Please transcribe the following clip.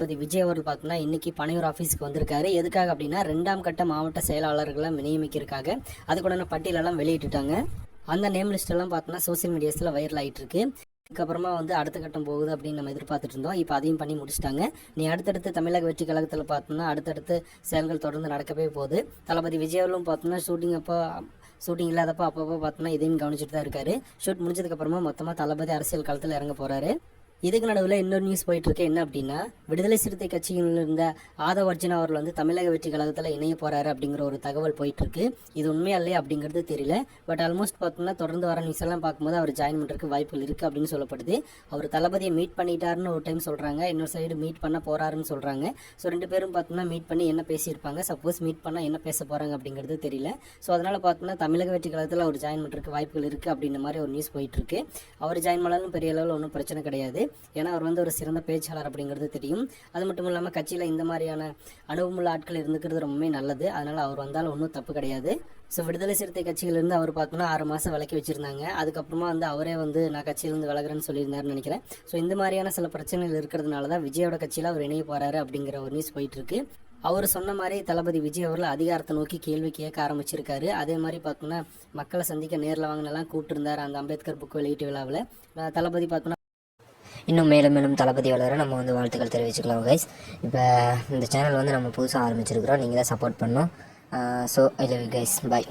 தளபதி விஜய் அவர்கள் பார்த்தோம்னா இன்னைக்கு பனையூர் ஆஃபீஸ்க்கு வந்திருக்காரு. எதுக்காக அப்படின்னா ரெண்டாம் கட்ட மாவட்ட செயலாளர்களை நியமிக்கிறதுக்காக அதுக்குடான பட்டியலெல்லாம் வெளியிட்டுட்டாங்க. அந்த நேம் லிஸ்ட்டெல்லாம் பார்த்தோம்னா சோசியல் மீடியாஸில் வைரல் ஆகிட்டு இருக்கு இதுக்கப்புறமா வந்து அடுத்த கட்டம் போகுது அப்படின்னு நம்ம எதிர்பார்த்துட்டு இருந்தோம். இப்போ அதையும் பண்ணி முடிச்சிட்டாங்க. நீ அடுத்தடுத்து தமிழக வெற்றி கழகத்தில் பார்த்தோம்னா அடுத்தடுத்து செயல்கள் தொடர்ந்து நடக்கவே போகுது. தளபதி விஜய் பார்த்தோம்னா ஷூட்டிங் அப்போ ஷூட்டிங் இல்லாதப்போ அப்பப்போ பார்த்தோம்னா இதையும் கவனிச்சுட்டு தான் இருக்காரு. ஷூட் முடிஞ்சதுக்கப்புறமா மொத்தமாக தளபதி அரசியல் காலத்தில் இறங்க போகிறாரு இதுக்கு நடுவில் இன்னொரு நியூஸ் போயிட்டுருக்கு. என்ன அப்படின்னா விடுதலை சிறுத்தை கட்சியில் இருந்த ஆதவ அர்ஜுனா அவர்கள் வந்து தமிழக வெற்றி கழகத்தில் இணைய போகிறாரு அப்படிங்கிற ஒரு தகவல் போயிட்டுருக்கு. இது உண்மையா இல்லையா அப்படிங்கிறது தெரியல. பட் ஆல்மோஸ்ட் பார்த்தோம்னா தொடர்ந்து வர நியூஸ் எல்லாம் பார்க்கும்போது அவர் ஜாயின் பண்ணுறதுக்கு வாய்ப்புகள் இருக்குது அப்படின்னு சொல்லப்படுது. அவர் தளபதியை மீட் பண்ணிட்டாருன்னு ஒரு டைம் சொல்கிறாங்க இன்னொரு சைடு மீட் பண்ண போறாருன்னு சொல்கிறாங்க ஸோ ரெண்டு பேரும் பார்த்தோம்னா மீட் பண்ணி என்ன பேசியிருப்பாங்க? சப்போஸ் மீட் பண்ணால் என்ன பேச போகிறாங்க அப்படிங்கிறது தெரியல. ஸோ அதனால் பார்த்தோம்னா தமிழக வெற்றி கழகத்தில் அவர் ஜாயின் பண்ணுறதுக்கு வாய்ப்புகள் இருக்குது அப்படின்ற மாதிரி ஒரு நியூஸ் போயிட்டுருக்கு. அவர் ஜாயின் பண்ணாலும் பெரிய அளவில் ஒன்றும் பிரச்சனை கிடையாது. ஏன்னா அவர் வந்து ஒரு சிறந்த பேச்சாளர் அப்படிங்கிறது தெரியும். அது மட்டும் இல்லாமல் கட்சியில் இந்த மாதிரியான அனுபவமுள்ள ஆட்கள் இருந்துக்கிறது ரொம்பவே நல்லது. அதனால் அவர் வந்தாலும் ஒன்றும் தப்பு கிடையாது. ஸோ விடுதலை சிறுத்தை கட்சியிலேருந்து அவர் பார்த்தோம்னா ஆறு மாதம் விலக்கி வச்சுருந்தாங்க. அதுக்கப்புறமா வந்து அவரே வந்து நான் கட்சியிலேருந்து விலகிறேன்னு சொல்லியிருந்தாருன்னு நினைக்கிறேன். ஸோ இந்த மாதிரியான சில பிரச்சனைகள் இருக்கிறதுனால தான் விஜயோட கட்சியில் அவர் இணைய போகிறாரு அப்படிங்கிற ஒரு நியூஸ் போயிட்டு இருக்கு. அவர் சொன்ன மாதிரி தளபதி விஜய் அவர்கள் அதிகாரத்தை நோக்கி கேள்வி கேட்க ஆரம்பிச்சிருக்காரு. அதே மாதிரி பார்த்தோம்னா மக்களை சந்திக்க நேரில் வாங்கினெல்லாம் கூப்பிட்டுருந்தார் அந்த அம்பேத்கர் புக் வெளியீட்டு விழாவில். தளபதி பார்த்தோன்னா இன்னும் மேலும் மேலும் தளபதி வளர நம்ம வந்து வாழ்த்துக்கள் தெரிவிச்சுக்கலாம் கைஸ் இப்போ இந்த சேனல் வந்து நம்ம புதுசாக ஆரம்பிச்சிருக்கிறோம். நீங்கள் தான் சப்போர்ட் பண்ணணும். So I love guys bye